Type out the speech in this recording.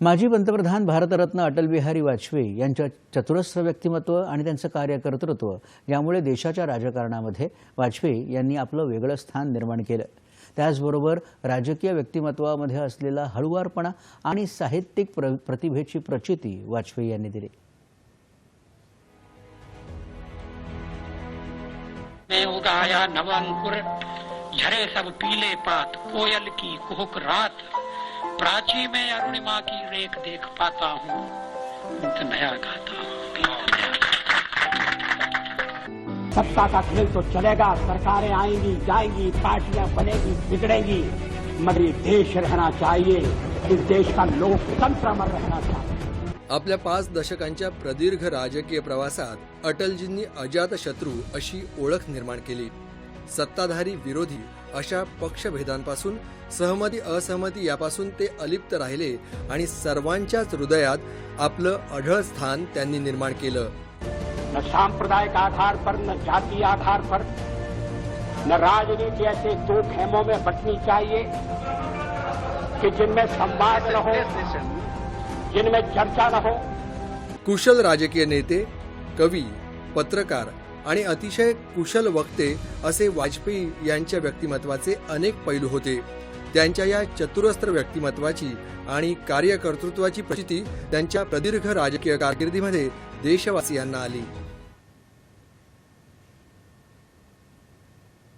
माजी पंतप्रधान भारतरत्न अटल बिहारी वाजपेयी यांच्या चतुरस्र व्यक्तिमत्व आणि त्यांचं कार्यकर्तृत्व यामुळे देशाच्या राजकारणामध्ये वाजपेयी यांनी आपलं वेगळं स्थान निर्माण केलं. त्याचबरोबर राजकीय व्यक्तिमत्वामध्ये असलेला हळुवारपणा आणि साहित्यिक प्र प्रतिभेची प्रचिती वाजपेयी यांनी दिली. उगाया नवांकुर झरे सब पीले पात कोयल की कुहुक रात। प्राची में अरुणिमा की रेख देख पाता हूँ। नया गाता हूँ। सत्ता का खेल तो चलेगा सरकारें आएँगी जाएँगी पार्टियाँ बनेगी बिगड़ेंगी। मगर ये देश रहना चाहिए। इस देश का लोकतंत्र अमर रहना चाहिए। आपल्या पाच दशकांच्या प्रदीर्घ राजकीय प्रवासात अटलजींनी अजातशत्रू अशी ओळख निर्माण केली. सत्ताधारी विरोधी अशा पक्षभेदांपासून सहमती असहमती यापासून ते अलिप्त राहिले आणि सर्वांच्याच हृदयात आपलं अढळ स्थान त्यांनी निर्माण केलं. न सांप्रदायिक आधार पर न जातीय आधार पर न राजनीति ऐसे दो खेमों में बटनी चाहिए कि जिनमें संवाद न हो जिनमें चर्चा न हो। कुशल राजकीय नेते कवी पत्रकार आणि अतिशय कुशल वक्ते असे वाजपेयी यांच्या व्यक्तिमत्वाचे अनेक पैलू होते. त्यांच्या या चतुरस्त्र व्यक्तिमत्वाची आणि कार्यकर्तृत्वाची प्रचिती त्यांच्या प्रदीर्घ राजकीय कारकिर्दीमध्ये देशवासियांना आली.